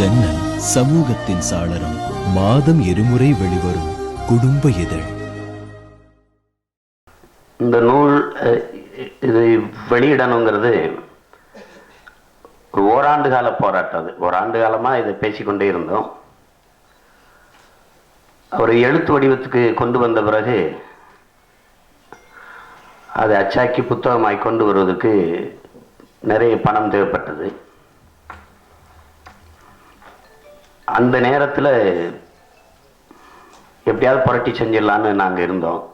ஜன்னல் சமூகத்தின் சாளரம் மாதம் இருமுறை வெளிவரும் குடும்ப இதழ். இந்த நூல் இது வெளியிடணுங்கிறது ஒரு ஓராண்டு கால போராட்டம் அது. ஓராண்டு காலமாக இதை பேசிக்கொண்டே இருந்தோம். அவர் எழுத்து வடிவத்துக்கு கொண்டு வந்த பிறகு அதை அச்சாக்கி புத்தகமாய் கொண்டு வருவதற்கு நிறைய பணம் தேவைப்பட்டது. அந்த நேரத்தில் எப்படியாவது புரட்டி செஞ்சிடலான்னு நாங்கள் இருந்தோம்.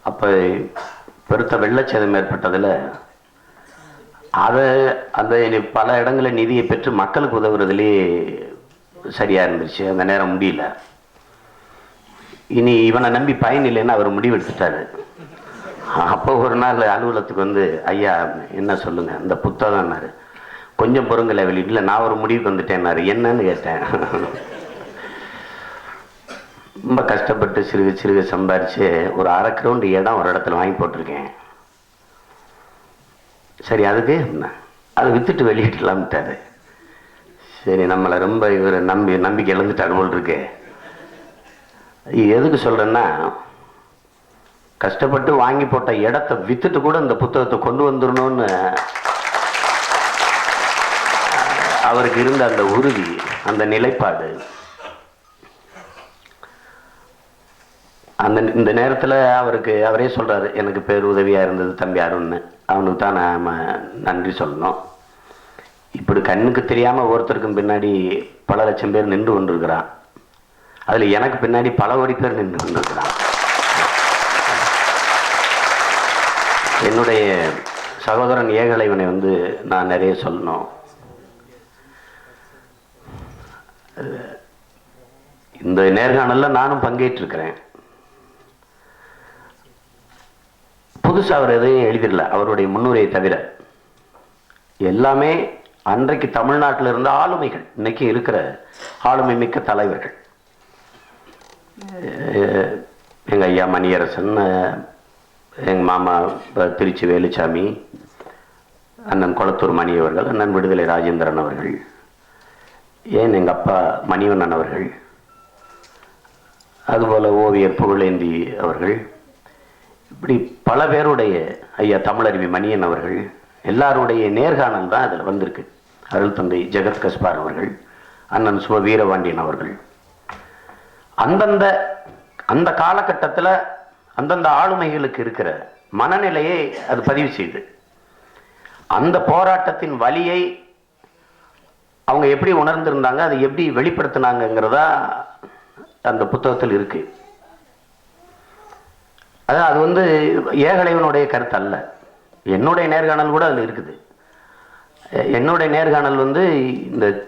அப்போ பெருத்த வெள்ளச்சேதம் ஏற்பட்டதில் அதை அந்த இனி- பல இடங்களில் நிதியை பெற்று மக்களுக்கு உதவுறதுலேயே சரியாக இருந்துச்சு அந்த நேரம் முடியல. இனி இவனை நம்பி பயன் இல்லைன்னு அவர் முடிவெடுத்துட்டாரு அப்போ ஒரு நாள் அலுவலகத்துக்கு வந்து ஐயா என்ன சொல்லுங்கள் இந்த புத்தகம்னாரு கொஞ்சம் பொறுங்கலை வெளியிடல நான் ஒரு முடிவுக்கு வந்துட்டேன்னாரு. என்னன்னு கேட்டேன். ரொம்ப கஷ்டப்பட்டு சிறுக சிறுக சம்பாரித்து ஒரு அரை கிரவுண்டு இடம் ஒரு இடத்துல வாங்கி போட்டிருக்கேன். சரி அதுக்கு? என்ன? அதை விற்றுட்டு வெளியிட்டலாம்ட்டாரு சரி நம்மளை ரொம்ப இவர் நம்பி நம்பிக்கை இழந்துட்டாரு போல் இருக்கு. எதுக்கு சொல்கிறேன்னா கஷ்டப்பட்டு வாங்கி போட்ட இடத்த விற்றுட்டு கூட இந்த புத்தகத்தை கொண்டு வந்துடணும்னு அவருக்கு இருந்த அந்த உறுதி அந்த நிலைப்பாடு. அந்த இந்த நேரத்தில் அவருக்கு அவரே சொல்கிறாரு எனக்கு பேர் உதவியாக இருந்தது தம்பி அருண்னு. அவனுக்கு தான் நாம் நன்றி சொல்லணும். இப்படி கண்ணுக்கு தெரியாமல் ஒருத்தருக்கும் பின்னாடி பல லட்சம் பேர் நின்று கொண்டிருக்கிறான். அதில் எனக்கு பின்னாடி பல கோடி பேர் நின்று கொண்டிருக்கிறான். என்னுடைய சகோதரன் ஏகலைவனை வந்து நான் நிறைய சொல்லணும். இந்த நேர்காணல்ல நானும் பங்கேற்றிருக்கிறேன். புதுசா அவர் எதையும் எழுதிடல அவருடைய முன்னுரையை தவிர. எல்லாமே அன்றைக்கு தமிழ்நாட்டில் இருந்த ஆளுமைகள் இன்னைக்கு இருக்கிற ஆளுமை மிக்க தலைவர்கள். எங்கள் எங்க ஐயா மணியரசன் எங்கள் எங்க மாமா திருச்சி வேலுச்சாமி அண்ணன் கொளத்தூர் மணி அவர்கள் அண்ணன் விடுதலை ராஜேந்திரன் அவர்கள். ஏன் எங்கள் அப்பா மணிவண்ணன் அவர்கள்? அதுபோல் ஓவியர் புகழேந்தி அவர்கள் இப்படி பல பேருடைய ஐயா தமிழருவி மணியன் அவர்கள் எல்லாருடைய நேர்காணல் தான் அதில் வந்திருக்கு. அருள் தந்தை ஜெகத் கஸ்பார் அவர்கள் அண்ணன் சுப வீரபாண்டியன் அவர்கள். அந்தந்த அந்த காலகட்டத்தில் அந்தந்த ஆளுமைகளுக்கு இருக்கிற மனநிலையை அது பதிவு செய்து அந்த போராட்டத்தின் வழியை அவங்க எப்படி உணர்ந்திருந்தாங்க அதை எப்படி வெளிப்படுத்தினாங்கிறதா அந்த புத்தகத்தில் இருக்கு. அதான் அது வந்து ஏகலைவனுடைய கருத்து அல்ல. என்னுடைய நேர்காணல் கூட அதில் இருக்குது. என்னுடைய நேர்காணல் வந்து இந்த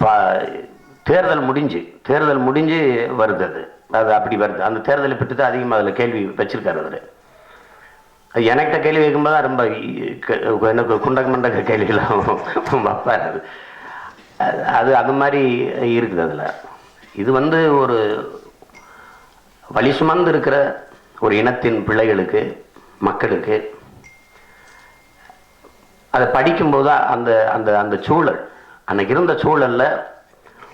பா- தேர்தல் முடிஞ்சு தேர்தல் முடிஞ்சு வருது அது. அது அப்படி வருது. அந்த தேர்தலை பற்றி தான் அதிகமாக அதில் கேள்வி வச்சிருக்காரு அவர். எனக்கிட்ட கேள்வி கேட்கும்போது ரொம்ப இ- எனக்கு குண்டக மண்டக கேள்விகளாம் வைப்பார் அது. அது- அது மாதிரி இருக்குது அதில். இது வந்து ஒரு வழி சுமந்து இருக்கிற ஒரு இனத்தின் பிள்ளைகளுக்கு மக்களுக்கு அதை படிக்கும்போது தான் அந்த அந்த அந்த சூழல் அன்னைக்கு இருந்த சூழல்ல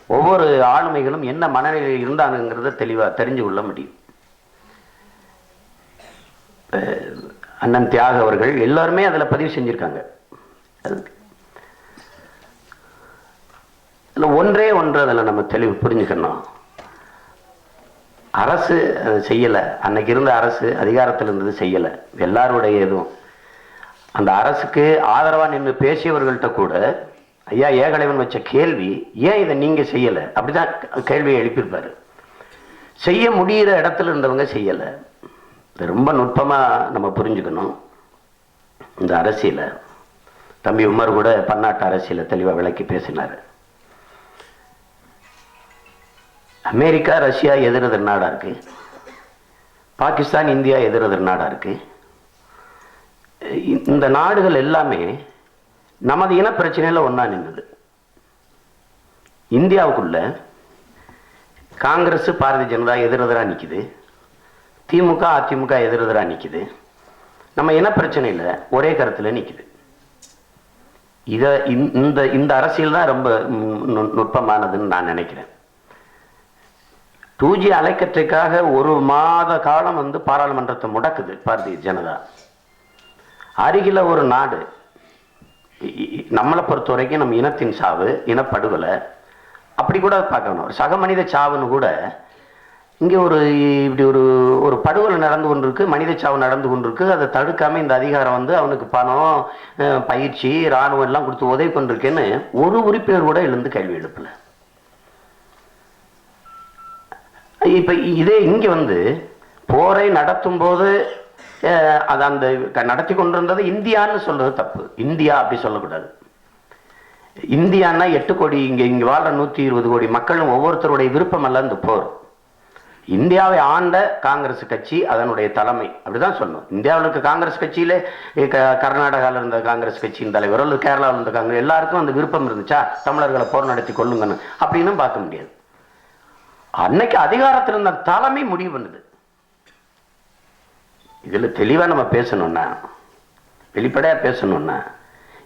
ஒவ்வொரு ஆளுமைகளும் என்ன மனநிலையில் இருந்தானுங்கிறத தெளிவாக தெரிஞ்சு கொள்ள முடியும். அண்ணன் தியாக அவர்கள் எல்லாருமே அதில் பதிவு செஞ்சுருக்காங்க. அது- ஒன்றே ஒன்று அதில் நம்ம தெளிவு புரிஞ்சுக்கணும். அரசு அதை செய்யலை. அன்னைக்கு இருந்த அரசு அதிகாரத்தில் இருந்தது செய்யலை. எல்லாருடைய இதுவும். அந்த அரசுக்கு ஆதரவாக நின்று பேசியவர்கள்ட்ட கூட ஐயா ஏகலைவன் வச்ச கேள்வி ஏன் இதை நீங்கள் செய்யலை? அப்படிதான் கேள்வியை எழுப்பியிருப்பாரு. செய்ய முடிகிற இடத்துல இருந்தவங்க செய்யலை. இது ரொம்ப நுட்பமாக நம்ம புரிஞ்சுக்கணும். இந்த அரசியலை. தம்பி உமர் கூட பன்னாட்டு அரசியலை தெளிவாக விளக்கி பேசினார். அமெரிக்கா ரஷ்யா எதிரெதிர் நாடாக இருக்கு. பாகிஸ்தான் இந்தியா எதிரெதிர் நாடாக இருக்கு. இந்த நாடுகள் எல்லாமே நமது இன பிரச்சனையில் ஒன்றா நின்றுது இந்தியாவுக்குள்ள காங்கிரஸ் பாரதிய ஜனதா எதிரெதிராக நிற்கிது திமுக அதிமுக எதிரெதிராக நிற்கிது நம்ம இன பிரச்சனையில் ஒரே கருத்தில் நிற்கிது இதை இந்த இந்த அரசியல் தான் ரொம்ப நுட்பமானதுன்னு நான் நினைக்கிறேன். டூஜி அலைக்கற்றைக்காக ஒரு மாத காலம் வந்து பாராளுமன்றத்தை முடக்குது பாரதிய ஜனதா. அருகில ஒரு நாடு. நம்மளை பொறுத்த வரைக்கும் நம்ம இனத்தின் சாவு இனப்படுகொலை. அப்படி கூட பார்க்கணும். சக மனித சாவுன்னு கூட இங்கே ஒரு இப்படி ஒரு ஒரு படுகொலை நடந்து கொண்டிருக்கு மனித சாவு நடந்து கொண்டிருக்கு. அதை தடுக்காமல் இந்த அதிகாரம் வந்து அவனுக்கு பணம் பயிற்சி இராணுவம் எல்லாம் கொடுத்து உதவி கொண்டிருக்கேன்னு ஒரு உறுப்பினர் கூட எழுந்து கேள்வி எழுப்பலை. இப்ப இதே இங்க வந்து போரை நடத்தும் போது அது அந்த க- நடத்தி கொண்டிருந்தது இந்தியான்னு சொல்றது தப்பு. இந்தியா அப்படி சொல்லக்கூடாது. இந்தியான்னா எட்டு கோடி இங்க இங்க வாழ்ற நூத்தி இருபது கோடி மக்களும் ஒவ்வொருத்தருடைய விருப்பம் அல்ல இந்த போர். இந்தியாவை ஆண்ட காங்கிரஸ் கட்சி அதனுடைய தலைமை. அப்படிதான் சொல்லணும். இந்தியாவில் இருக்க காங்கிரஸ் கட்சியில க- கர்நாடகாவில் இருந்த காங்கிரஸ் கட்சியின் தலைவர் அல்லது கேரளாவில் இருந்த காங்கிரஸ் எல்லாருக்கும் அந்த விருப்பம் இருந்துச்சா? தமிழர்களை போர் நடத்தி கொள்ளுங்கன்னு. அப்படின்னு பார்க்க முடியாது. அன்னைக்கு அதிகாரத்தில் இருந்த தலைமை முடிவு பண்ணுது. இதில் தெளிவா நம்ம பேசணும்னா வெளிப்படையாக பேசணும்னா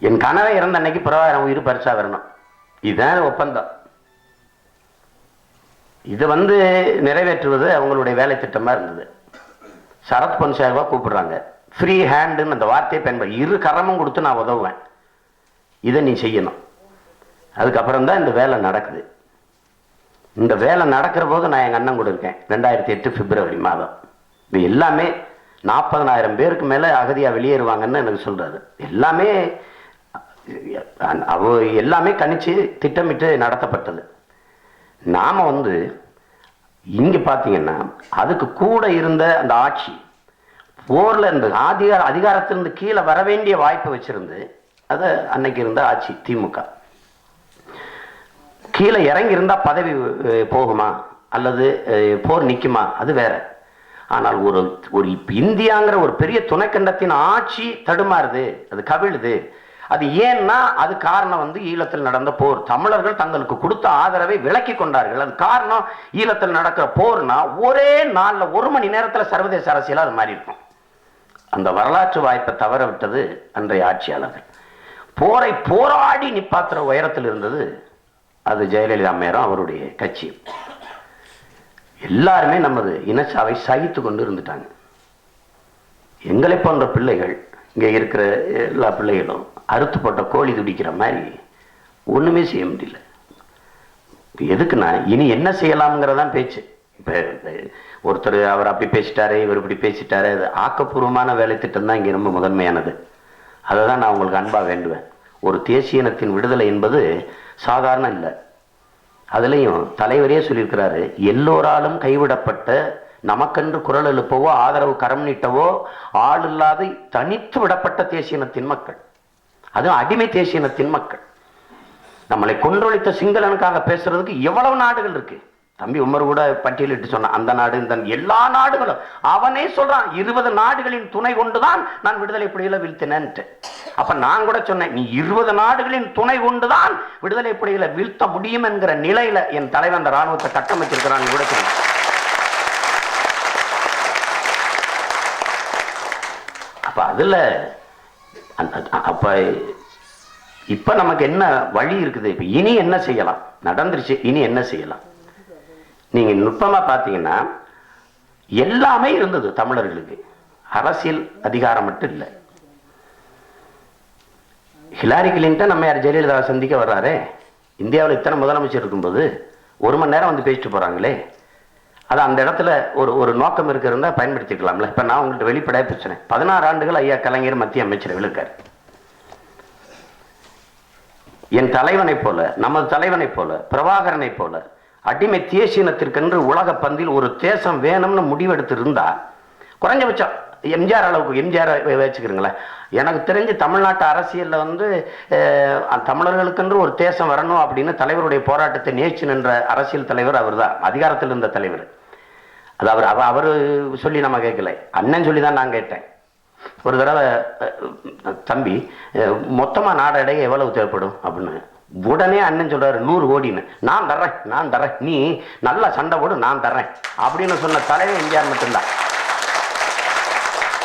என் கனவை இறந்த அன்னைக்கு பிரபாகரன் உயிர் பரிசா வரணும். இதுதான் ஒப்பந்தம். இதை வந்து நிறைவேற்றுவது அவங்களுடைய வேலை திட்டமா இருந்தது. சரத் பொன்சேகவா கூப்பிடுறாங்க. ஃப்ரீ ஹேண்டுன்னு அந்த வார்த்தையை பயன்படுத்தி இரு கரமும் கொடுத்து நான் உதவுவேன். இதை நீ செய்யணும். அதுக்கப்புறம் தான் இந்த வேலை நடக்குது. இந்த வேலை நடக்கிற போது நான் எங்கள் அண்ணன் கூட இருக்கேன். ரெண்டாயிரத்தி எட்டு பிப்ரவரி மாதம். இது எல்லாமே நாற்பதனாயிரம் பேருக்கு மேலே அகதியாக வெளியேறுவாங்கன்னு எனக்கு சொல்கிறாரு எல்லாமே அவ எல்லாமே கணிச்சு திட்டமிட்டு நடத்தப்பட்டது. நாம் வந்து இங்கே பார்த்தீங்கன்னா அதுக்கு கூட இருந்த அந்த ஆட்சி போரில் இருந்து அதிகார அதிகாரத்திலிருந்து கீழே வர வேண்டிய வாய்ப்பை வச்சுருந்து அதை அன்னைக்கு இருந்த ஆட்சி திமுக. கீழே இறங்கி இருந்தா பதவி போகுமா? அல்லது போர் நிற்குமா அது வேற. ஆனால் ஒரு ஒரு இந்தியாங்கிற ஒரு பெரிய துணைக்கண்டத்தின் ஆட்சி தடுமாறுது அது கவிழுது. அது ஏன்னா அது காரணம் வந்து ஈழத்தில் நடந்த போர். தமிழர்கள் தங்களுக்கு கொடுத்த ஆதரவை விலக்கி கொண்டார்கள். அது காரணம் ஈழத்தில் நடக்கிற போர்னா ஒரே நாளில் ஒரு மணி நேரத்தில் சர்வதேச அரசியலாக அது மாறி இருக்கும் அந்த வரலாற்று வாய்ப்பை தவற விட்டது அன்றைய ஆட்சியாளர்கள். போரை போராடி நிப்பாத்துற உயரத்தில் இருந்தது அது ஜெயலலிதா அம்மையாரும் அவருடைய கட்சி. எல்லாருமே நமது இனச்சாவை சகித்து கொண்டு இருந்துட்டாங்க. எங்களை போன்ற பிள்ளைகள் இங்க இருக்கிற எல்லா பிள்ளைகளும் அறுத்து போட்ட கோழி துடிக்கிற மாதிரி ஒண்ணுமே செய்ய முடியல. எதுக்குன்னா இனி என்ன செய்யலாம்ங்கிறதான் பேச்சு. இப்ப ஒருத்தர் அவர் அப்படி பேசிட்டாரு இவர் இப்படி பேசிட்டாரு அது ஆக்கப்பூர்வமான வேலை திட்டம் தான் இங்க ரொம்ப முதன்மையானது. அதை தான் நான் உங்களுக்கு அன்பா வேண்டுவேன். ஒரு தேசிய இனத்தின் விடுதலை என்பது சாதாரணம் இல்லை. அதுலேயும் தலைவரே சொல்லியிருக்கிறாரு எல்லோராலும் கைவிடப்பட்ட நமக்கென்று குரல் எழுப்பவோ ஆதரவு கரம் நீட்டவோ ஆள் இல்லாத தனித்து விடப்பட்ட தேசியனத்தின் மக்கள். அதுவும் அடிமை தேசியனத்தின் மக்கள். நம்மளை கொன்றொழித்த சிங்களனுக்காக பேசுறதுக்கு எவ்வளவு நாடுகள் இருக்கு? தம்பி உமர் கூட பட்டியலிட்டு சொன்னான் அந்த நாடு இந்த எல்லா நாடுகளும். அவனே சொல்றான் இருபது நாடுகளின் துணை கொண்டுதான் நான் விடுதலை புலிகளை வீழ்த்தினேன்ட்டு. அப்ப நான் கூட சொன்னேன் நீ இருபது நாடுகளின் துணை கொண்டுதான் விடுதலை புலிகளை வீழ்த்த முடியும் என்கிற நிலையில என் தலைவன் அந்த ராணுவத்தை கட்டமைச்சிருக்கிறான் கூட சொன்னேன். அப்ப அதுல அப்ப இப்ப நமக்கு என்ன வழி இருக்குது? இப்ப இனி என்ன செய்யலாம்? நடந்துருச்சு இனி என்ன செய்யலாம்? நீங்கள் நுட்பமாக பார்த்தீங்கன்னா எல்லாமே இருந்தது தமிழர்களுக்கு. அரசியல் அதிகாரம் மட்டும் இல்லை. ஹிலாரி கிளின்டன் நம்ம யார் ஜெயலலிதாவை சந்திக்க வர்றாரே? இந்தியாவில் இத்தனை முதலமைச்சர் இருக்கும்போது ஒரு மணி நேரம் வந்து பேசிட்டு போகிறாங்களே அது அந்த இடத்துல ஒரு ஒரு நோக்கம் இருக்கிறதா பயன்படுத்திக்கலாம்ல. இப்போ நான் உங்கள்கிட்ட வெளிப்படையாக பிரச்சனை பதினாறு ஆண்டுகள் ஐயா கலைஞர் மத்திய அமைச்சர் இருக்கார் என் தலைவனைப் போல நமது தலைவனைப் போல பிரபாகரனைப் போல அடிமை தேசியனத்திற்கென்று உலக பந்தில் ஒரு தேசம் வேணும்னு முடிவெடுத்திருந்தா குறைஞ்சபட்சம் எம்ஜிஆர் அளவுக்கு எம்ஜிஆர் வச்சுக்கிறீங்களேன். எனக்கு தெரிஞ்சு தமிழ்நாட்டு அரசியலில் வந்து தமிழர்களுக்கென்று ஒரு தேசம் வரணும் அப்படின்னு தலைவருடைய போராட்டத்தை நேச்சு நின்ற அரசியல் தலைவர் அவர்தான் அதிகாரத்தில் இருந்த தலைவர். அது அவர் அவர் சொல்லி நம்ம கேட்கல. அண்ணன் சொல்லி தான் நான் கேட்டேன். ஒரு தடவை தம்பி மொத்தமாக நாடடைய எவ்வளவு தேவைப்படும் அப்படின்னு. உடனே அண்ணன் சொல்றாரு நூறு கோடின்னு. நான் தர்றேன் நான் தர்றேன். நீ நல்லா சண்டை போடு நான் தர்றேன். அப்படின்னு சொன்ன தலைவர் எம்ஜிஆர் மட்டும்தான்.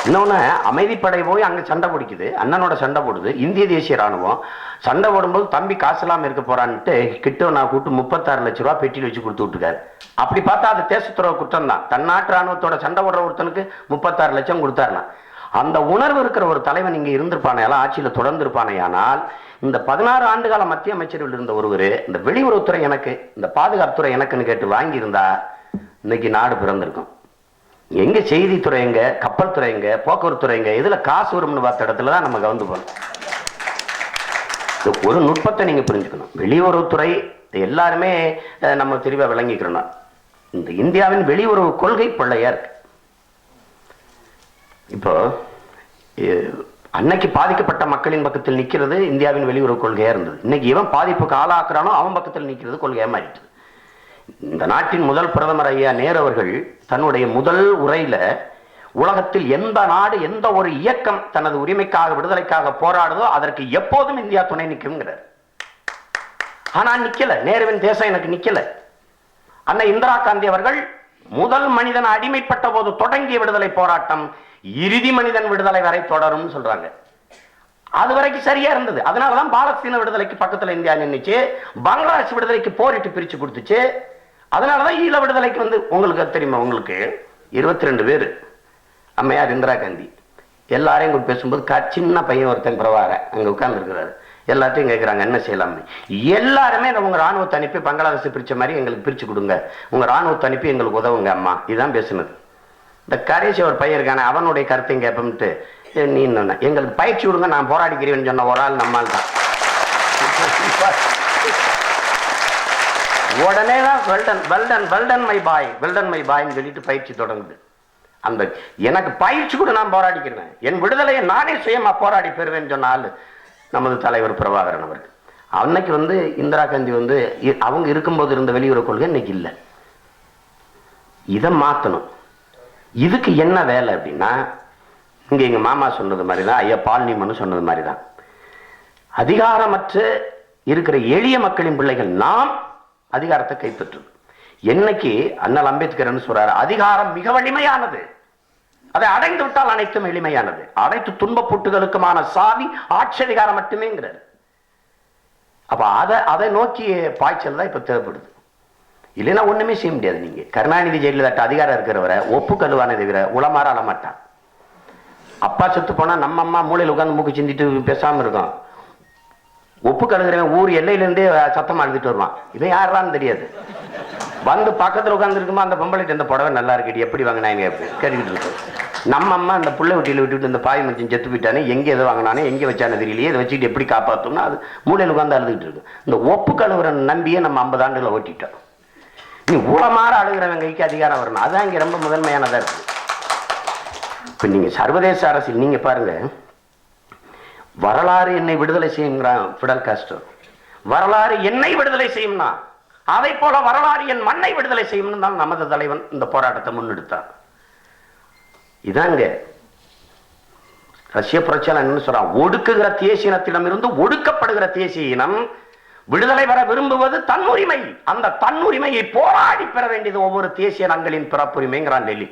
இன்னொன்னு அமைதிப்படை போய் அங்க சண்டை பிடிக்குது. அண்ணனோட சண்டை போடுது. இந்திய தேசிய ராணுவம் சண்டை போடும்போது தம்பி காசு இல்லாமல் இருக்க போறான்ட்டு கிட்ட நான் கூட்டு முப்பத்தாறு லட்ச ரூபா பெட்டியில் வச்சு கொடுத்து விட்டுருக்காரு. அப்படி பார்த்தா அது தேசத்துறவு குற்றம் தான். தன்னாட்டு ராணுவத்தோட சண்டை போடுற ஒருத்தனுக்கு முப்பத்தாறு லட்சம் கொடுத்தாருனா அந்த உணர்வு இருக்கிற ஒரு தலைவன் இங்க இருந்திருப்பானையால ஆட்சியில தொடர்ந்து இருப்பானையானால் இந்த பதினாறு ஆண்டுகால மத்திய அமைச்சர்கள் இருந்த ஒருவர் இந்த வெளியுறவுத்துறை எனக்கு இந்த பாதுகாப்புத்துறை எனக்குன்னு கேட்டு வாங்கியிருந்தா இன்னைக்கு நாடு பிறந்திருக்கும். எங்க செய்தித்துறை எங்க கப்பல் துறை எங்க போக்குவரத்து துறை எங்க இதுல காசு வரும்னு பார்த்த இடத்துல தான் நம்ம கவர்ந்து போகணும் ஒரு நுட்பத்தை நீங்க புரிஞ்சுக்கணும். வெளியுறவுத்துறை இது எல்லாருமே அஹ், நம்ம தெளிவாக விளங்கிக்கிறோம். இந்த இந்தியாவின் வெளியுறவு கொள்கை பிள்ளையா இருக்கு. இப்போ அன்னைக்கு பாதிக்கப்பட்ட மக்களின் பக்கத்தில் நிற்கிறது இந்தியாவின் வெளியுறவு கொள்கையாக இருந்தது. இன்னைக்கு இவன் பாதிப்புக்கு ஆளாக்குறானோ அவன் பக்கத்தில் நிற்கிறது கொள்கையாக மாறிட்டு இந்த நாட்டின் முதல் பிரதமர் ஐயா நேரு அவர்கள் தன்னுடைய முதல் உரையில உலகத்தில் எந்த நாடு எந்த ஒரு இயக்கம் தனது உரிமைக்காக விடுதலைக்காக போராடுதோ அதற்கு எப்போதும் இந்தியா துணை நிற்குங்கிறார் ஆனா நிக்கல. நேருவின் தேசம் எனக்கு நிக்கல. அன்னை இந்திரா காந்தி அவர்கள் முதல் மனிதன் அடிமைப்பட்ட போது தொடங்கிய விடுதலை போராட்டம் இறுதி மனிதன் விடுதலை வரை தொடரும் சொல்றாங்க. அது வரைக்கும் சரியா இருந்தது. அதனாலதான் பாலஸ்தீன விடுதலைக்கு பக்கத்துல இந்தியா நின்றுச்சு பங்களாதேஷ் விடுதலைக்கு போரிட்டு பிரிச்சு கொடுத்துச்சு. அதனாலதான் ஈழ விடுதலைக்கு வந்து உங்களுக்கு தெரியுமா? உங்களுக்கு இருபத்தி ரெண்டு பேர். அம்மையார் இந்திரா காந்தி. எல்லாரையும் கூட பேசும்போது க- சின்ன பையன் ஒருத்தன் பிரவார அங்க உட்கார்ந்துருக்கிறாரு. எல்லாத்தையும் கேட்குறாங்க என்ன செய்யலாம்னு? எல்லாருமே உங்க ராணுவத்தை அனுப்பி பங்களாதேஷ் பிரிச்ச மாதிரி எங்களுக்கு பிரிச்சு கொடுங்க. உங்க ராணுவத்தை அனுப்பி எங்களுக்கு உதவுங்க அம்மா. இதுதான் பேசுனது. இந்த கடைசி ஒரு பையன் இருக்கானே அவனுடைய கருத்தையும் கேட்போம்ட்டு நீ என்ன எங்களுக்கு பயிற்சி விடுங்க நான் போராடிக்கிறேன்னு சொன்ன ஒரு ஆள் நம்மால் தான். உடனே தான் well done well done well done my boy well done my பாய்ன்னு சொல்லிட்டு பயிற்சி தொடங்குது. அந்த எனக்கு பயிற்சி கூட நான் போராடிக்கிறேன். என் விடுதலையை நானே சுயமா போராடி பெறுவேன்னு சொன்ன நமது தலைவர் பிரபாகரன் அவர்கள். அன்னைக்கு வந்து இந்திரா காந்தி வந்து இ- அவங்க இருக்கும்போது இருந்த வெளியுறவு கொள்கை இன்னைக்கு இல்லை. இதை மாற்றணும் இதுக்கு என்ன வேலை அப்படின்னா இங்கே எங்க மாமா சொன்னது மாதிரி தான் ஐயா பால்னிமனு சொன்னது மாதிரி தான் அதிகாரமற்று இருக்கிற எளிய மக்களின் பிள்ளைகள் நாம் அதிகாரத்தை கைப்பற்றும் என்னைக்கு அண்ணல் அம்பேத்கர்னு சொல்றாரு அதிகாரம் மிக வலிமையானது அதை அடைந்து விட்டால் அனைத்தும் எளிமையானது. அனைத்து துன்பப்புட்டுகளுக்குமான சாவி ஆட்சி அதிகாரம் மட்டுமேங்கிறார். அப்ப அதை அதை நோக்கி பாய்ச்சல் தான் இப்ப தேவைப்படுது. இல்லைன்னா ஒண்ணுமே செய்ய முடியாது நீங்க. கருணாநிதி ஜெயலலிதா அதிகாரம் இருக்கிறவரை ஒப்பு கழுவானே தவிர உளமாற அழமாட்டான் அப்பா செத்து போனா நம்ம அம்மா மூளையில் உட்காந்து மூக்கு சிந்திட்டு பேசாம இருக்கோம். ஒப்பு கழுகுறவன் ஊர் எல்லையிலேருந்தே சத்தமாக சத்தமா எழுதிட்டு வருவான். இவன் யாரான்னு தெரியாது. வந்து பக்கத்தில் உட்காந்துருக்குமா அந்த பொம்பளைட்டு இந்த புடவை நல்லா இருக்கு எப்படி வாங்கினாங்க அப்படி? கேட்டுக்கிட்டு இருக்கு. நம்ம அம்மா அந்த புள்ளை வெட்டியில் விட்டுட்டு இந்த பாய் மச்சன் செத்து போயிட்டானே எங்கே எதை வாங்கினானே எங்கே வச்சானே தெரியலையே இதை வச்சுட்டு எப்படி காப்பாற்றணும்னா அது மூளையில் உட்காந்து அழுதுகிட்டு இருக்கு. இந்த ஒப்பு கழுவுற நம்பியே நம்ம ஐம்பது ஆண்டுகளை ஓட்டிட்டோம். நீ உளமாற அழுகிறவன் கைக்கு அதிகாரம் வரணும். அதான் இங்கே ரொம்ப முதன்மையானதாக இருக்கு இப்போ நீங்க சர்வதேச அரசியல் நீங்க பாருங்க. வரலாறு என்னை விடுதலை செய்யுங்கிறான் ஃபிடல் காஸ்டோ வரலாறு என்னை விடுதலை செய்யும்னா அதை போல வரலாறு என் மண்ணை விடுதலை செய்யும்னு தான் நமது தலைவன் இந்த போராட்டத்தை முன்னெடுத்தான் இதாங்க. ரஷ்ய புரட்சியாளர் என்ன சொல்றான்? ஒடுக்குகிற தேசிய இனத்திடமிருந்து ஒடுக்கப்படுகிற தேசிய இனம் விடுதலை பெற விரும்புவது தன்னுரிமை. அந்த தன்னுரிமையை போராடி பெற வேண்டியது ஒவ்வொரு தேசிய நங்களின் பிறப்புரிமைங்கிறான் டெல்லி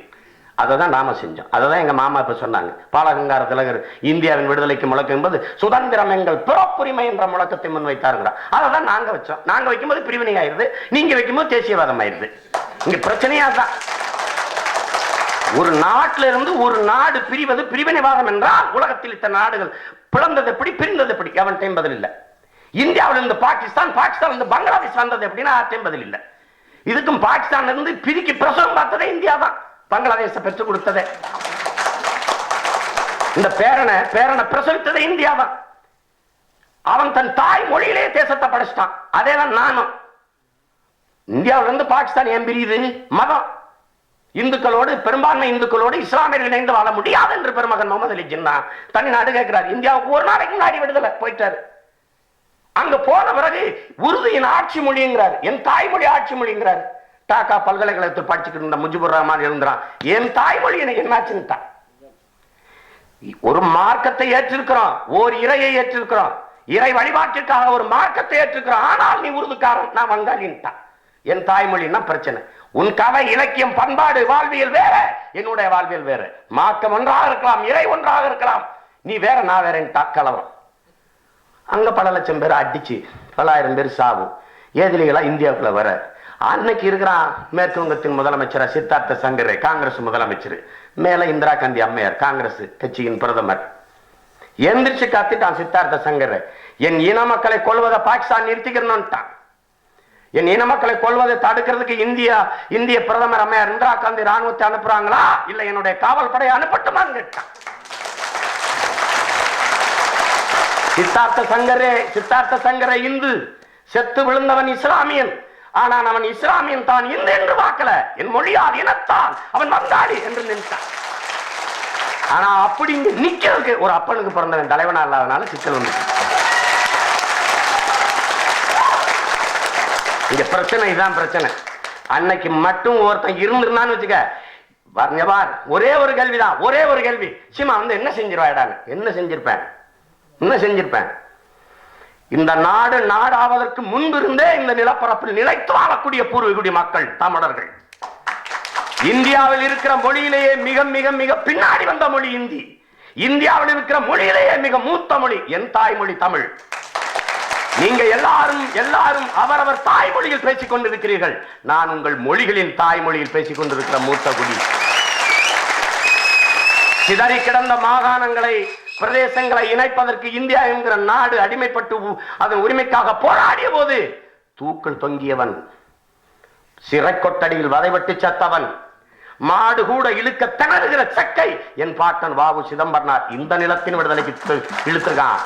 அதை தான் நாம செஞ்சோம். அதை தான் எங்க மாமா இப்ப சொன்னாங்க. பாலகங்கார திலகர் இந்தியாவின் விடுதலைக்கு முழக்கம் என்பது சுதந்திரம் எங்கள் பிறப்புரிமை என்ற முழக்கத்தை முன்வைத்தாருங்கிறார். அதை தான் நாங்க வச்சோம். நாங்க வைக்கும்போது பிரிவினை ஆயிருது. நீங்க வைக்கும்போது தேசியவாதம் ஆயிருது. இங்க பிரச்சனையா தான் ஒரு நாட்டில இருந்து ஒரு நாடு பிரிவது பிரிவினைவாதம் என்றால் உலகத்தில் இத்தனை நாடுகள் பிளந்தது எப்படி பிரிந்தது எப்படி அவன் டைம் பதில் இல்லை. இந்தியாவில இருந்து பாகிஸ்தான் பாகிஸ்தான் இருந்து பங்களாதேஷ் வந்தது எப்படின்னா டைம் பதில் இல்லை. இதுக்கும் பாகிஸ்தான் இருந்து பிரிக்கு பிரசவம் பார்த்ததே இந்தியா தான். பங்களாதேச பெற்றுக் கொடுத்ததே. இந்த பேரனை பேரனை பிரசவித்ததே இந்தியா தான். அவன் தன் தாய் மொழியிலே தேசத்தை படைச்சிட்டான். அதே தான் நானும். இந்தியாவில இருந்து பாகிஸ்தான் ஏன் பிரியுது? மதம். இந்துக்களோடு பெரும்பான்மை இந்துக்களோடு இஸ்லாமியர்கள் இணைந்து வாழ முடியாது என்று பெருமகன் முகமது அலி ஜின்னா தனி நாடு கேட்கிறார். இந்தியாவுக்கு ஒரு நாளைக்கு முன்னாடி விடுதலை போயிட்டாரு. அங்க போன பிறகு உருது என் ஆட்சி மொழிங்கிறார். என் தாய்மொழி ஆட்சி மொழிங்கிறார். டாக்கா பல்கலைக்கழகத்தில் படிச்சுக்கிட்டு இருந்த முஜிபுர் ரஹ்மான் எழுந்துறான். என் தாய்மொழி எனக்கு என்னாச்சுன்னு ஒரு மார்க்கத்தை ஏற்றிருக்கிறோம். ஓர் இறையை ஏற்றிருக்கிறோம். இறை வழிபாட்டிற்காக ஒரு மார்க்கத்தை ஏற்றிருக்கிறோம். ஆனால் நீ உருதுக்காரன் நான் வங்காளின்ட்டான். என் தாய்மொழின்னா பிரச்சனை. உன் கதை இலக்கியம் பண்பாடு வாழ்வியல் வேற. என்னுடைய வாழ்வியல் வேற. மார்க்கம் ஒன்றாக இருக்கலாம் இறை ஒன்றாக இருக்கலாம். நீ வேற நான் வேற கலவரம். அங்க பல லட்சம் பேர் அடிச்சு பல்லாயிரம் பேர் சாவு. ஏதிலிகளாக இந்தியாவுக்குள்ள வர. அன்னைக்கு இருக்கிறான் மேற்கு வங்கத்தின் முதலமைச்சர் சித்தார்த்த சங்கர் காங்கிரஸ் முதலமைச்சர். மேல இந்திரா காந்தி அம்மையார் காங்கிரஸ் கட்சியின் பிரதமர். எந்திரிச்சு காத்திட்டான் சித்தார்த்த சங்கர். என் இன மக்களை கொள்வதை பாகிஸ்தான் நிறுத்திக்கிறணும்ட்டான். என் இன மக்களை கொள்வதை தடுக்கிறதுக்கு இந்தியா இந்திய பிரதமர் அம்மையார் இந்திரா காந்தி ராணுவத்தை அனுப்புறாங்களா? இல்ல என்னுடைய காவல் படையை அனுப்பட்டுமான்னு கேட்டான். சித்தார்த்த சங்கரே சித்தார்த்த சங்கர இந்து. செத்து விழுந்தவன் இஸ்லாமியன். ஆனால் அவன் இஸ்லாமியன் தான் இந்து என்று பார்க்கல. என் மொழியால் இனத்தான். அவன் வந்தாடி என்று நினைத்தான். ஆனா அப்படி இங்க நிக்கிறதுக்கு ஒரு அப்பனுக்கு பிறந்தவன் தலைவனா இல்லாதனால சிக்கல் வந்து இங்க பிரச்சனை இதுதான் பிரச்சனை. அன்னைக்கு மட்டும் ஒருத்தன் இருந்திருந்தான்னு வச்சுக்க பாருங்க பார். ஒரே ஒரு கேள்விதான் ஒரே ஒரு கேள்வி. சீமா வந்து என்ன செஞ்சிருவாடாங்க என்ன செஞ்சிருப்பேன்? என்ன செஞ்சிருப்பேன்? இந்த நாடு நாடாவதற்கு முன்பிருந்தே இந்த நிலப்பரப்பில் நிலைத்து வாழக்கூடிய பூர்வீகுடி மக்கள் தமிழர்கள். இந்தியாவில் இருக்கிற மொழியிலேயே மிக மிக மிக பின்னாடி வந்த மொழி இந்தி. இந்தியாவில் இருக்கிற மொழியிலேயே மிக மூத்த மொழி என் தாய்மொழி தமிழ். நீங்க எல்லாரும் எல்லாரும் அவரவர் தாய்மொழியில் பேசிக் கொண்டிருக்கிறீர்கள். நான் உங்கள் மொழிகளின் தாய்மொழியில் பேசிக் கொண்டிருக்கிற மூத்த குடி. சிதறி கிடந்த மாகாணங்களை பிரதேசங்களை இணைப்பதற்கு இந்தியா என்கிற நாடு அடிமைப்பட்டு உ- அதன் உரிமைக்காக போராடிய போது தூக்கள் தொங்கியவன். சிறை கொட்டடியில் வதைபட்டு சத்தவன். மாடு கூட இழுக்க திணறுகிற சக்கை என் பாட்டன் வாவு சிதம்பரனார் இந்த நிலத்தின் விடுதலைக்கு இழுத்துருக்கான்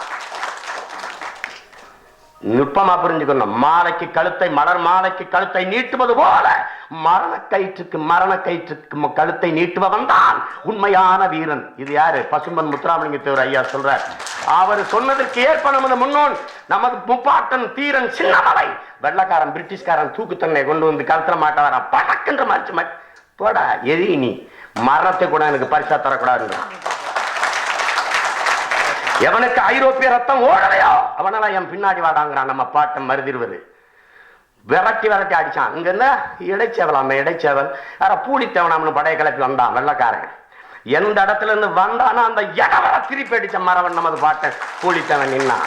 நுட்பமா புரிஞ்சுக்கணும். மாலைக்கு கழுத்தை மலர் மாலைக்கு கழுத்தை நீட்டுவது போல மரண கயிற்றுக்கு மரண கயிற்றுக்கு கழுத்தை நீட்டுபவன் தான் உண்மையான வீரன். இது யாரு? பசும்பன் முத்துராமலிங்க தேவர் ஐயா சொல்றார். அவர் சொன்னதற்கு ஏற்ப நமது முன்னோன் நமது முப்பாட்டன் தீரன் சின்னமலை வெள்ளக்காரன் பிரிட்டிஷ்காரன் தூக்கு தன்னை கொண்டு வந்து கழுத்துல மாட்டவரான் படக்கென்று மறைச்சு ம- போடா எதி நீ. மரணத்தை கூட எனக்கு பரிசா தரக்கூடாதுன்றான் எவனுக்கு ஐரோப்பிய ரத்தம் ஓடலையோ அவனெல்லாம் என் பின்னாடி வாடாங்கிறான். நம்ம பாட்டம் மருதிருவது விரட்டி விரட்டி அடிச்சான். இங்க என்ன? இடைச்சேவல் அவன் இடைச்சேவல். வேற பூலித்தேவனாம்னு படைய கிளப்பி வந்தான் வெள்ளக்காரன். எந்த இடத்துல இருந்து வந்தானோ அந்த இடவர திருப்பி அடிச்ச மரவன் நமது பாட்டன் பூலித்தேவன் நின்னான்.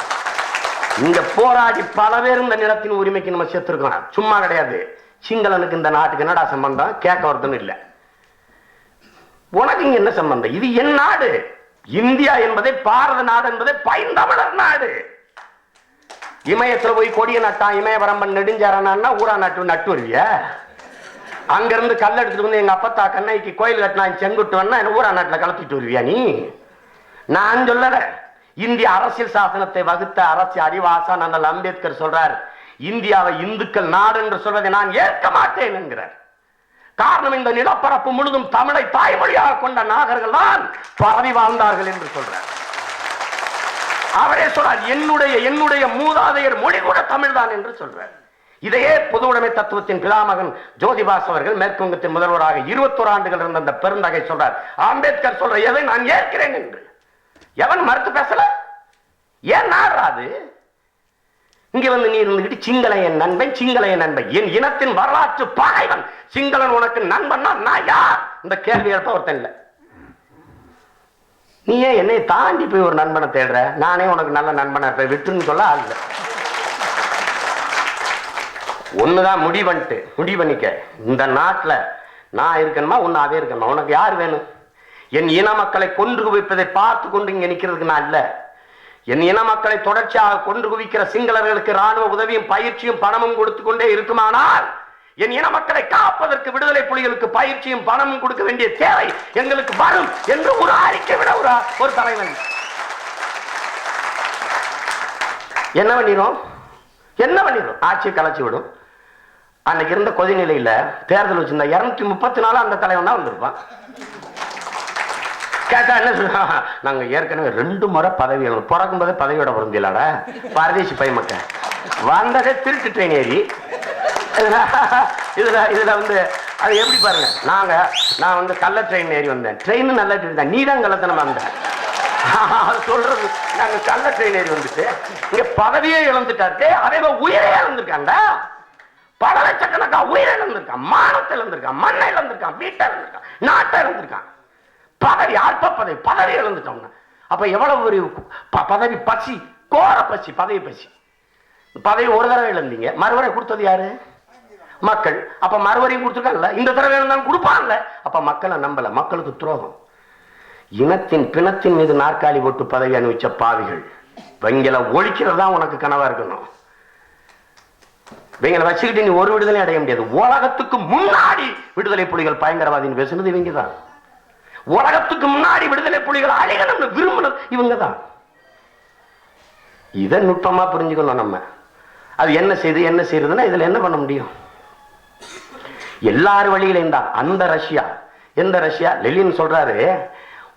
இங்க போராடி பல பேர் இந்த நிலத்தின் உரிமைக்கு நம்ம செத்துருக்கோம். சும்மா கிடையாது. சிங்களனுக்கு இந்த நாட்டுக்கு என்னடா சம்பந்தம்? கேட்க வருதுன்னு இல்லை. உனக்கு இங்க என்ன சம்பந்தம்? இது என் நாடு. இந்தியா என்பதை பாரத நாடு என்பதை பைந்தமிழர் நாடு. இமயத்துல போய் கொடிய நட்டான் இமயவரம்பன் நெடுஞ்சாரனா ஊரா நட்டு நட்டு வருவிய அங்கிருந்து கல் எடுத்துட்டு வந்து எங்க அப்பத்தா கண்ணைக்கு கோயில் கட்டினா செங்குட்டு வேணா என்ன ஊரா நாட்டுல கலத்திட்டு வருவியா நீ? நான் சொல்லல. இந்திய அரசியல் சாசனத்தை வகுத்த அரசு அறிவாசா அண்ணல் அம்பேத்கர் சொல்றார் இந்தியாவை இந்துக்கள் நாடு என்று சொல்வதை நான் ஏற்க மாட்டேன் என்கிறார். காரணம் இந்த நிலப்பரப்பு முழுதும் தமிழை தாய்மொழியாக கொண்ட நாகர்கள் தான் பரவி வாழ்ந்தார்கள் என்று சொல்றார். அவரே சொல்றார் என்னுடைய என்னுடைய மூதாதையர் மொழி கூட தமிழ்தான் என்று சொல்றார். இதையே பொது உடைமை தத்துவத்தின் பிதாமகன் ஜோதிபாஸ் அவர்கள் மேற்குவங்கத்தின் முதல்வராக இருபத்தோரு ஆண்டுகள் இருந்த அந்த பெருந்தகை சொல்றார். அம்பேத்கர் சொல்ற எதை நான் ஏற்கிறேன் என்று. எவன் மறுத்து பேசல? ஏன் நாடுறாது? இங்க வந்து நீ இருந்துகிட்டு சிங்களையன் என் நண்பன் சிங்களையன் என் நண்பன். என் இனத்தின் வரலாற்று பகைவன். சிங்களன் உனக்கு நண்பன்னா நான் யார்? இந்த கேள்வி எழுப்ப ஒருத்தன் இல்லை. நீ ஏன் என்னை தாண்டி போய் ஒரு நண்பனை தேடுற? நானே உனக்கு நல்ல நண்பனை இருப்பேன் விட்டுன்னு சொல்ல ஆள் இல்லை. ஒண்ணுதான் முடி பண்ணிட்டு முடி பண்ணிக்க. இந்த நாட்டுல நான் இருக்கணுமா ஒன்னு அதே இருக்கணுமா? உனக்கு யார் வேணும்? என் இன மக்களை கொன்று குவிப்பதை பார்த்து கொண்டு இங்க நிக்கிறதுக்கு நான் இல்லை. என் இன மக்களை தொடர்ச்சியாக கொன்று குவிக்கிற சிங்களர்களுக்கு ராணுவ உதவியும் பயிற்சியும் பணமும் கொடுத்து கொண்டே இருக்குமானால் என் இன மக்களை காப்பதற்கு விடுதலை புலிகளுக்கு பயிற்சியும் பணமும் கொடுக்க வேண்டிய தேவை எங்களுக்கு வரும் என்று ஒரு அறிக்கை விட ஒரு ஒரு தலைவன். என்ன பண்ணிடும் என்ன பண்ணிடும் ஆட்சியை கலைச்சு விடும். அன்னைக்கு இருந்த கொதிநிலையில தேர்தல் வச்சிருந்தா இருநூத்தி முப்பத்தி நாலு அந்த தலைவன் தான் வந்திருப்பான். கேட்டா என்ன சொல்லுவாங்க? நாங்க ஏற்கனவே ரெண்டு முறை பதவி பிறக்கும் போதே பதவியோட விரும்பியலாட. பரதேசி பை மக்கள் வந்ததே திருட்டு ட்ரெயின் ஏறி. இதுல இதுல வந்து அது எப்படி பாருங்க? நாங்க நான் வந்து கள்ள ட்ரெயின் ஏறி வந்தேன். ட்ரெயின் நல்ல ட்ரெயின் தான் நீ தான் கள்ளத்தனம் வந்த. சொல்றது நாங்க கள்ள ட்ரெயின் ஏறி வந்துட்டு இங்க பதவியே இழந்துட்டாரு. அதே உயிரே இழந்திருக்காண்டா பல லட்சக்கணக்கா உயிர் இழந்திருக்கான். மானத்தை இழந்திருக்கான். மண்ணை இழந்திருக்கான். வீட்டை இழந்திருக்கான். நாட்டை இழந்திருக்கான். பதவி அற்ப பதவி பதவி இழந்துட்டோம்னா அப்ப எவ்வளவு ஒரு பதவி பசி கோர பசி பதவி பசி. பதவி ஒரு தடவை இழந்தீங்க. மறுவரை கொடுத்தது யாரு? மக்கள். அப்ப மறுவரையும் கொடுத்துருக்காங்கல்ல? இந்த தடவை இருந்தாலும் கொடுப்பாங்கல்ல? அப்ப மக்களை நம்பல. மக்களுக்கு துரோகம். இனத்தின் பிணத்தின் மீது நாற்காலி போட்டு பதவி அனுபவிச்ச பாவிகள். இவங்களை ஒழிக்கிறது தான் உனக்கு கனவா இருக்கணும். இவங்களை வச்சுக்கிட்டு நீ ஒரு விடுதலை அடைய முடியாது. உலகத்துக்கு முன்னாடி விடுதலை புலிகள் பயங்கரவாதின்னு பேசுனது இவங்க தான். உலகத்துக்கு முன்னாடி விடுதலை புலிகள் அழிகணும்னு விரும்பினது இவங்க தான் இதை நுட்பமா புரிஞ்சுக்கணும் நம்ம. அது என்ன செய்து என்ன செய்யறதுன்னா இதுல என்ன பண்ண முடியும்? எல்லார் வழியிலையும் தான். அந்த ரஷ்யா. எந்த ரஷ்யா? லெலின் சொல்றாரு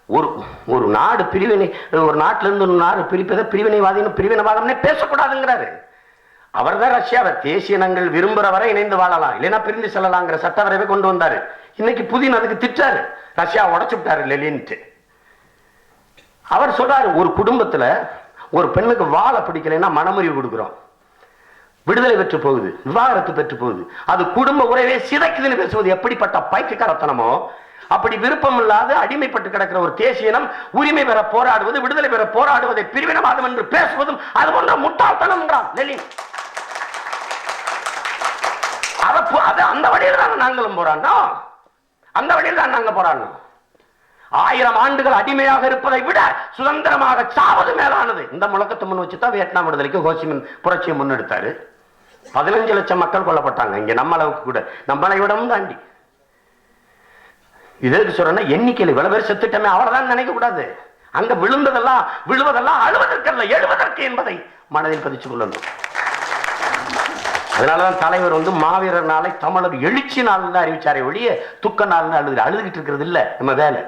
ஒரு ஒரு நாடு பிரிவினை ஒரு நாட்டில இருந்து ஒரு நாடு பிரிப்பதை பிரிவினைவாதின்னு பிரிவினைவாதம்னே பேசக்கூடாதுங்கிறாரு. அவர் தான் ரஷ்யாவை தேசிய இனங்கள் விரும்புற வரை இணைந்து வாழலாம். இல்லைன்னா பிரிந்து செல்லலாங்கிற சட்ட வரைவை கொண்டு வந்தாரு. இன்னைக்கு புதின் அதுக்கு திட்டாரு. ரஷ்யா உடச்சு விட்டாரு லெலின்ட்டு. அவர் சொல்றாரு ஒரு குடும்பத்துல ஒரு பெண்ணுக்கு வாழை பிடிக்கலைன்னா மனமுறிவு கொடுக்குறோம். விடுதலை பெற்று போகுது விவாகரத்து பெற்று போகுது. அது குடும்ப உறவே சிதைக்குதுன்னு பேசுவது எப்படிப்பட்ட பைத்தியக்காரத்தனமோ அப்படி விருப்பம் இல்லாத அடிமைப்பட்டு கிடக்கிற ஒரு தேசியனம் உரிமை பெற போராடுவது விடுதலை பெற போராடுவதை பிரிவினவாதம் என்று பேசுவதும் அது போன்ற முட்டாள்தனம் என்றான் அதை போ- அந்த வழியில் தான் நாங்களும் போராண்டோம் அந்த வழியில் தான் நாங்கள் போராடணும். ஆயிரம் ஆண்டுகள் அடிமையாக இருப்பதை விட சுதந்திரமாக சாவது மேலானது. இந்த முழக்கத்தை முன் வச்சு தான் வியட்நாம் விடுதலைக்கு ஹோசிமின் புரட்சியை முன்னெடுத்தாரு பதினஞ்சு லட்சம் மக்கள் கொல்லப்பட்டாங்க. இங்க நம்ம அளவுக்கு கூட. நம்மளை விடவும் தாண்டி. இதற்கு சொல்றேன்னா எண்ணிக்கையில் இவ்வளவு பேர் செத்துட்டமே அவ்வளவுதான் நினைக்க கூடாது அங்க விழுந்ததெல்லாம் விழுவதெல்லாம் அழுவதற்கல்ல எழுவதற்கு என்பதை மனதில் பதிச்சு கொள்ளணும். அதனாலதான் தலைவர் வந்து மாவீரர் நாளை தமிழர் எழுச்சி நாள்னு தான் அறிவிச்சாரே ஒழிய துக்க நாள் அழுது அழுதுகிட்டு இருக்கிறது இல்ல நம்ம வேலை.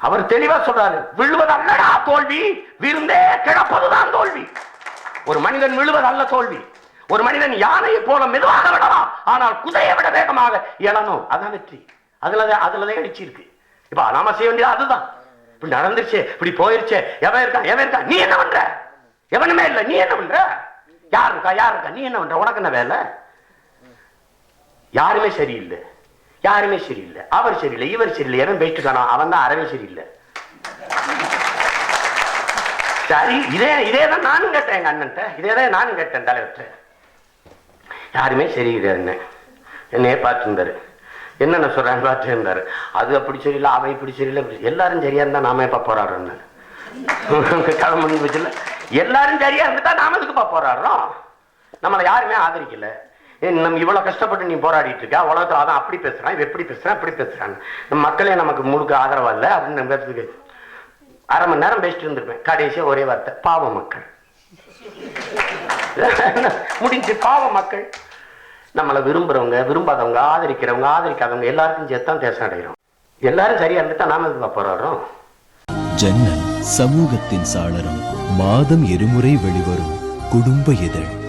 அவர் தெளிவா சொல்றாரு விழுவது அல்லடா தோல்வி விருந்தே கிடப்பதுதான் தோல்வி. ஒரு மனிதன் விழுவது அல்ல தோல்வி. ஒரு மனிதன் யானையை போல மெதுவாக விடலாம் ஆனால் குதிரையை விட வேகமாக எழணும் அதான் வெற்றி. அதுலதான் அதுலதான் எழுச்சி இருக்கு. இப்ப நாம செய்ய வேண்டியது அதுதான். இப்படி நடந்துருச்சு இப்படி போயிருச்சு எவன் இருக்கான் எவன் இருக்கான் நீ என்ன பண்ற? எவனுமே இல்லை நீ என்ன பண்ற? யார் இருக்கா யார் இருக்கா நீ என்ன பண்ற? உனக்கு என்ன வேலை? யாருமே சரியில்லை. யாருமே சரியில்லை. அவர் சரியில்லை இவர் சரியில்லை. எவன் போயிட்டு காணும் அவன் தான் அறவே சரியில்லை. சரி இதே இதே தான் நானும் கேட்டேன் எங்க அண்ணன்ட்ட. இதே தான் நானும் கேட்டேன் தலைவர்கிட்ட. யாருமே சரியில்லைன்னு என்னையே பார்த்துருந்தாரு. என்னென்ன சொல்றான்னு பார்த்துருந்தாரு. அது அப்படி சரியில்லை அவன் இப்படி சரியில்லை எல்லாரும் சரியா இருந்தா நாம எப்ப போறாருன்னு கிளம்பி முடிஞ்சு எல்லாரும் சரியா இருந்துட்டா நாம எதுக்குப்பா போராடுறோம்? நம்மளை யாருமே ஆதரிக்கல. நம்ம இவ்வளவு கஷ்டப்பட்டு நீ போராடிட்டு இருக்க உலகத்துல அதான் அப்படி பேசுறான் இவன் எப்படி பேசுறான் இப்படி பேசுறான் மக்களே நமக்கு முழுக்க ஆதரவா இல்ல அப்படின்னு அரை மணி நேரம் பேசிட்டு இருந்திருப்பேன். கடைசியா ஒரே வார்த்தை பாவ மக்கள். முடிஞ்சு பாவ மக்கள். நம்மளை விரும்புறவங்க விரும்பாதவங்க ஆதரிக்கிறவங்க ஆதரிக்காதவங்க எல்லாருக்கும் சேர்த்தான் தேசம் அடைகிறோம் எல்லாரும் சரியா இருந்துட்டா நாம போராடுறோம்? ஜன்னல் சமூகத்தின் சாளரம். மாதம் இருமுறை வெளிவரும் குடும்ப இதழ்.